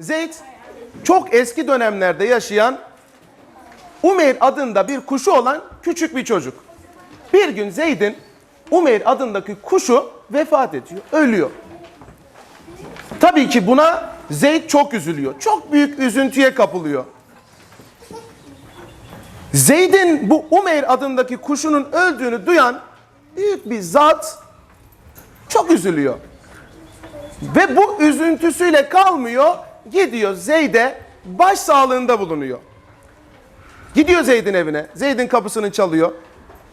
Zeyd çok eski dönemlerde yaşayan Umeyr adında bir kuşu olan küçük bir çocuk. Bir gün Zeyd'in Umeyr adındaki kuşu vefat ediyor, ölüyor. Tabii ki buna Zeyd çok üzülüyor. Çok büyük üzüntüye kapılıyor. Zeyd'in bu Umeyr adındaki kuşunun öldüğünü duyan büyük bir zat çok üzülüyor. Ve bu üzüntüsüyle kalmıyor. Gidiyor Zeyd'e baş sağlığında bulunuyor. Gidiyor Zeyd'in evine. Zeyd'in kapısını çalıyor.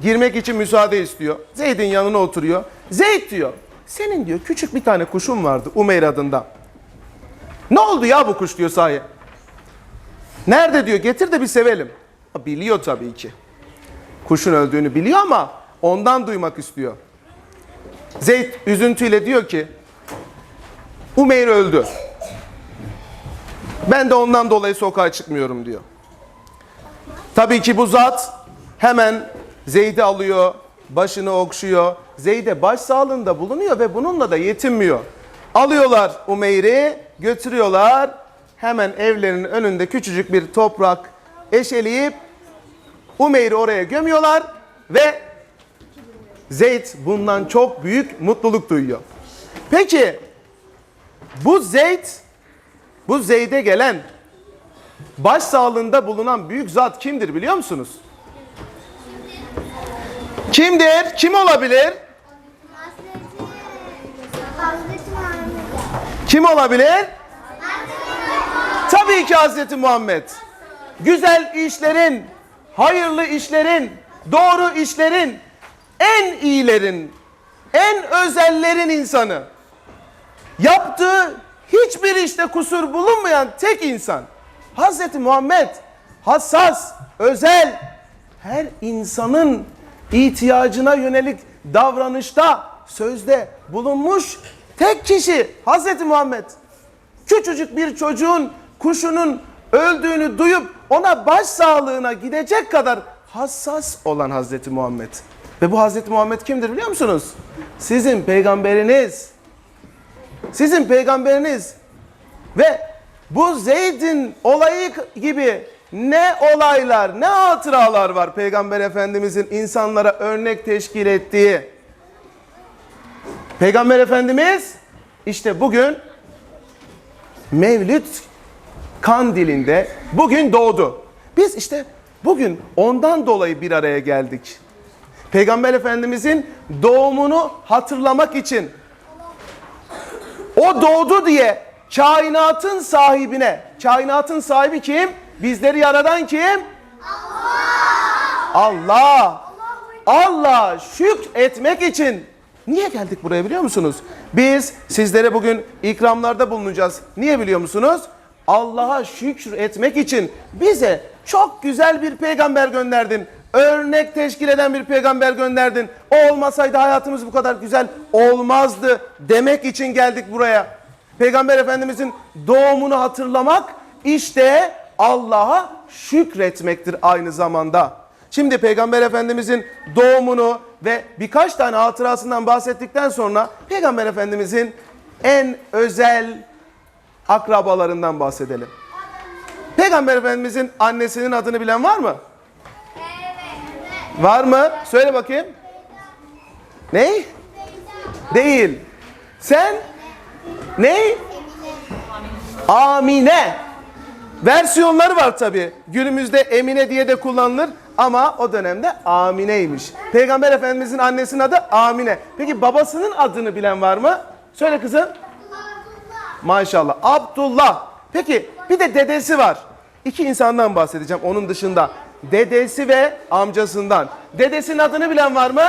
Girmek için müsaade istiyor. Zeyd'in yanına oturuyor. Zeyd diyor. Senin diyor küçük bir tane kuşun vardı Umeyr adında. Ne oldu ya bu kuş diyor sahi. Nerede diyor getir de bir sevelim. Biliyor tabii ki. Kuşun öldüğünü biliyor ama ondan duymak istiyor. Zeyd üzüntüyle diyor ki Umeyr öldü. Ben de ondan dolayı sokağa çıkmıyorum diyor. Tabii ki bu zat hemen Zeyd'i alıyor, başını okşuyor. Zeyd'e baş sağlığında bulunuyor ve bununla da yetinmiyor. Alıyorlar Umeyr'i, götürüyorlar. Hemen evlerinin önünde küçücük bir toprak eşeleyip Umeyr'i oraya gömüyorlar ve Zeyd bundan çok büyük mutluluk duyuyor. Peki bu Zeyd, bu Zeyd'e gelen baş sağlığında bulunan büyük zat kimdir biliyor musunuz? Kimdir? Kim olabilir? Kim olabilir? Tabii ki Hazreti Muhammed. Güzel işlerin, hayırlı işlerin, doğru işlerin, en iyilerin, en özellerin insanı. Yaptığı hiçbir işte kusur bulunmayan tek insan. Hazreti Muhammed hassas, özel, her insanın ihtiyacına yönelik davranışta, sözde bulunmuş tek kişi Hazreti Muhammed. Küçücük bir çocuğun kuşunun öldüğünü duyup ona baş sağlığına gidecek kadar hassas olan Hazreti Muhammed. Ve bu Hazreti Muhammed kimdir biliyor musunuz? Sizin peygamberiniz. Sizin peygamberiniz. Ve bu Zeyd'in olayı gibi ne olaylar, ne hatıralar var Peygamber Efendimizin insanlara örnek teşkil ettiği. Peygamber Efendimiz işte bugün Mevlüt kandilinde bugün doğdu. Biz işte bugün ondan dolayı bir araya geldik. Peygamber Efendimizin doğumunu hatırlamak için o doğdu diye kainatın sahibine, kainatın sahibi kim? Bizleri yaradan kim? Allah. Allah şükr etmek için niye geldik buraya biliyor musunuz? Biz sizlere bugün ikramlarda bulunacağız. Niye biliyor musunuz? Allah'a şükür etmek için bize çok güzel bir peygamber gönderdin. Örnek teşkil eden bir peygamber gönderdin. O olmasaydı hayatımız bu kadar güzel olmazdı demek için geldik buraya. Peygamber Efendimizin doğumunu hatırlamak işte Allah'a şükretmektir aynı zamanda. Şimdi Peygamber Efendimizin doğumunu ve birkaç tane hatırasından bahsettikten sonra Peygamber Efendimizin en özel akrabalarından bahsedelim. Peygamber Efendimizin annesinin adını bilen var mı? Var mı? Söyle bakayım. Ne? Değil. Sen? Ne? Amine. Versiyonları var tabi. Günümüzde Emine diye de kullanılır ama o dönemde Amine'ymiş. Peygamber Efendimizin annesinin adı Amine. Peki babasının adını bilen var mı? Söyle kızım. Maşallah. Abdullah. Peki bir de dedesi var. İki insandan bahsedeceğim onun dışında. Dedesi ve amcasından. Dedesinin adını bilen var mı?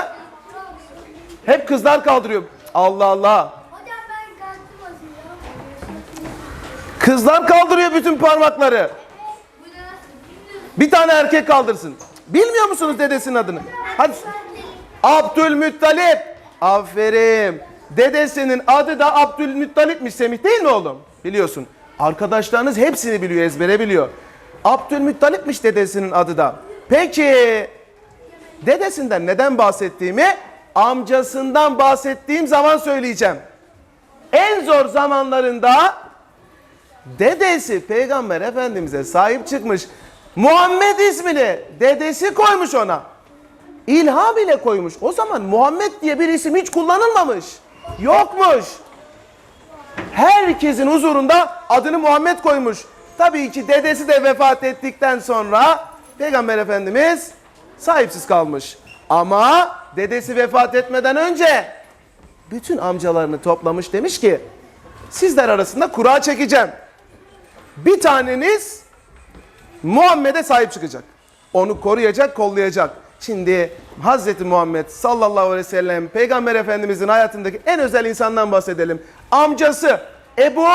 Hep kızlar kaldırıyor. Allah Allah. Kızlar kaldırıyor bütün parmakları. Bir tane erkek kaldırsın. Bilmiyor musunuz dedesinin adını? Hadi. Abdülmuttalip. Aferin. Dedesinin adı da Abdülmuttalip'miş Semih değil mi oğlum? Biliyorsun. Arkadaşlarınız hepsini biliyor, ezbere biliyor. Abdülmuttalip'miş dedesinin adı da. Peki dedesinden neden bahsettiğimi amcasından bahsettiğim zaman söyleyeceğim. En zor zamanlarında Dedesi Peygamber Efendimiz'e sahip çıkmış. Muhammed ismini dedesi koymuş ona. İlham ile koymuş. O zaman Muhammed diye bir isim hiç kullanılmamış. Yokmuş. Herkesin huzurunda adını Muhammed koymuş. Tabii ki dedesi de vefat ettikten sonra Peygamber Efendimiz sahipsiz kalmış. Ama dedesi vefat etmeden önce bütün amcalarını toplamış demiş ki sizler arasında kura çekeceğim. Bir taneniz Muhammed'e sahip çıkacak. Onu koruyacak, kollayacak. Şimdi Hazreti Muhammed sallallahu aleyhi ve sellem Peygamber Efendimizin hayatındaki en özel insandan bahsedelim. Amcası Ebu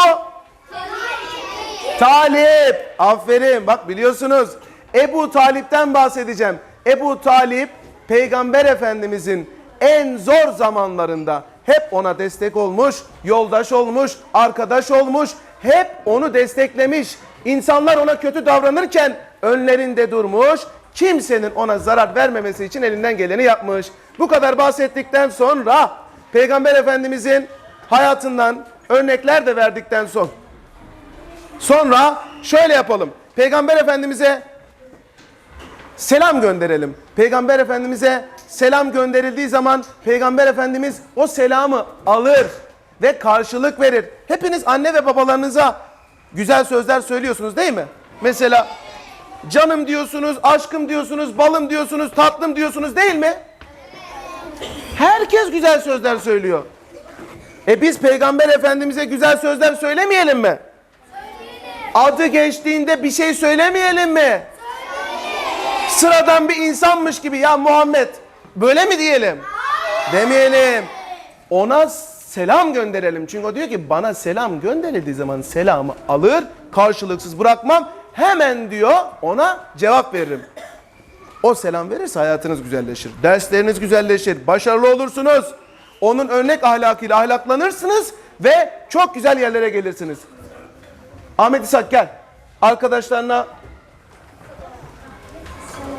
Talip. Aferin bak biliyorsunuz. Ebu Talip'ten bahsedeceğim. Ebu Talip Peygamber Efendimizin en zor zamanlarında hep ona destek olmuş, yoldaş olmuş, arkadaş olmuş, hep onu desteklemiş. İnsanlar ona kötü davranırken önlerinde durmuş, kimsenin ona zarar vermemesi için elinden geleni yapmış. Bu kadar bahsettikten sonra Peygamber Efendimizin hayatından örnekler de verdikten sonra Sonra şöyle yapalım. Peygamber Efendimiz'e selam gönderelim. Peygamber Efendimiz'e selam gönderildiği zaman Peygamber Efendimiz o selamı alır ve karşılık verir. Hepiniz anne ve babalarınıza güzel sözler söylüyorsunuz değil mi? Mesela canım diyorsunuz, aşkım diyorsunuz, balım diyorsunuz, tatlım diyorsunuz değil mi? Herkes güzel sözler söylüyor. E biz Peygamber Efendimiz'e güzel sözler söylemeyelim mi? Adı geçtiğinde bir şey söylemeyelim mi? Sıradan bir insanmış gibi ya Muhammed böyle mi diyelim? Demeyelim. Ona selam gönderelim. Çünkü o diyor ki bana selam gönderildiği zaman selamı alır, karşılıksız bırakmam. Hemen diyor ona cevap veririm. O selam verirse hayatınız güzelleşir. Dersleriniz güzelleşir. Başarılı olursunuz. Onun örnek ahlakıyla ahlaklanırsınız ve çok güzel yerlere gelirsiniz. Ahmet İshak gel. Arkadaşlarına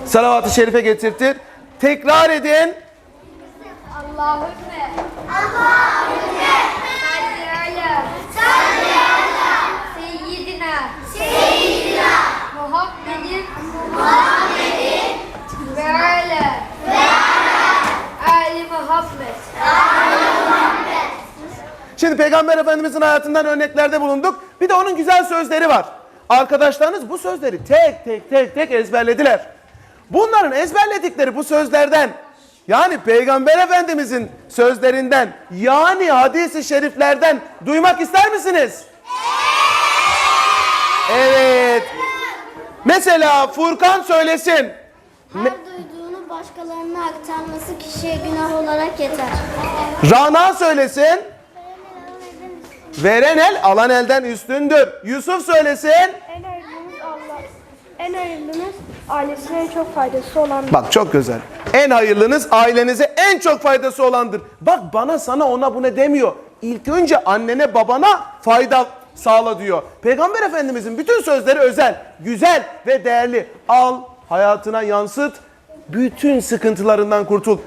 salavat-ı şerife getirtir. Tekrar edin. Allahümme. Allahümme. Peygamber Efendimizin hayatından örneklerde bulunduk. Bir de onun güzel sözleri var. Arkadaşlarınız bu sözleri tek tek tek tek ezberlediler. Bunların ezberledikleri bu sözlerden yani Peygamber Efendimizin sözlerinden yani hadisi şeriflerden duymak ister misiniz? Evet. Mesela Furkan söylesin. Her duyduğunu başkalarına aktarması kişiye günah olarak yeter. Rana söylesin. Veren el alan elden üstündür. Yusuf söylesin. En hayırlımız Allah. En hayırlımız ailesine çok faydası olan Bak çok güzel. En hayırlınız ailenize en çok faydası olandır. Bak bana sana ona bu ne demiyor. İlk önce annene babana fayda sağla diyor. Peygamber Efendimizin bütün sözleri özel, güzel ve değerli. Al, hayatına yansıt, bütün sıkıntılarından kurtul.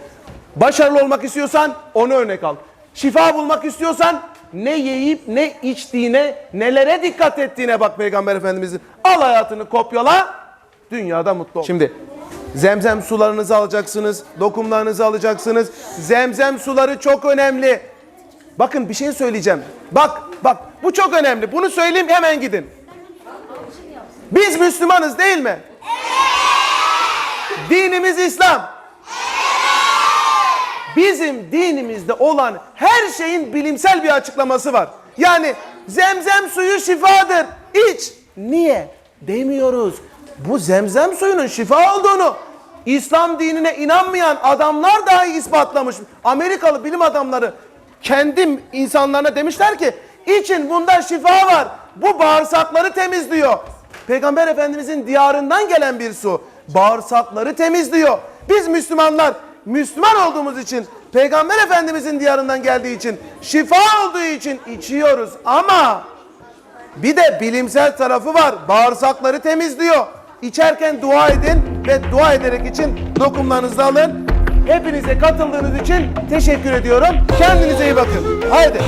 Başarılı olmak istiyorsan onu örnek al. Şifa bulmak istiyorsan ne yiyip ne içtiğine, nelere dikkat ettiğine bak Peygamber Efendimizin. Al hayatını kopyala, dünyada mutlu ol. Şimdi zemzem sularınızı alacaksınız, dokumlarınızı alacaksınız. Zemzem suları çok önemli. Bakın bir şey söyleyeceğim. Bak, bak bu çok önemli. Bunu söyleyeyim hemen gidin. Biz Müslümanız değil mi? Dinimiz İslam. Bizim dinimizde olan her şeyin bilimsel bir açıklaması var. Yani zemzem suyu şifadır. İç. Niye? Demiyoruz. Bu zemzem suyunun şifa olduğunu İslam dinine inanmayan adamlar dahi ispatlamış. Amerikalı bilim adamları kendi insanlarına demişler ki için bunda şifa var. Bu bağırsakları temizliyor. Peygamber Efendimizin diyarından gelen bir su. Bağırsakları temizliyor. Biz Müslümanlar Müslüman olduğumuz için Peygamber Efendimizin diyarından geldiği için şifa olduğu için içiyoruz ama bir de bilimsel tarafı var. Bağırsakları temizliyor. İçerken dua edin ve dua ederek için dokumlarınızı alın. Hepinize katıldığınız için teşekkür ediyorum. Kendinize iyi bakın. Haydi.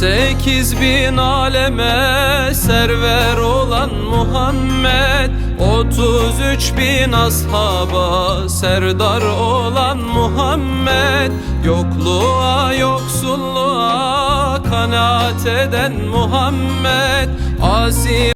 Sekiz bin aleme server olan Muhammed Otuz üç bin ashaba serdar olan Muhammed. Yokluğa yoksulluğa kanaat eden Muhammed Asi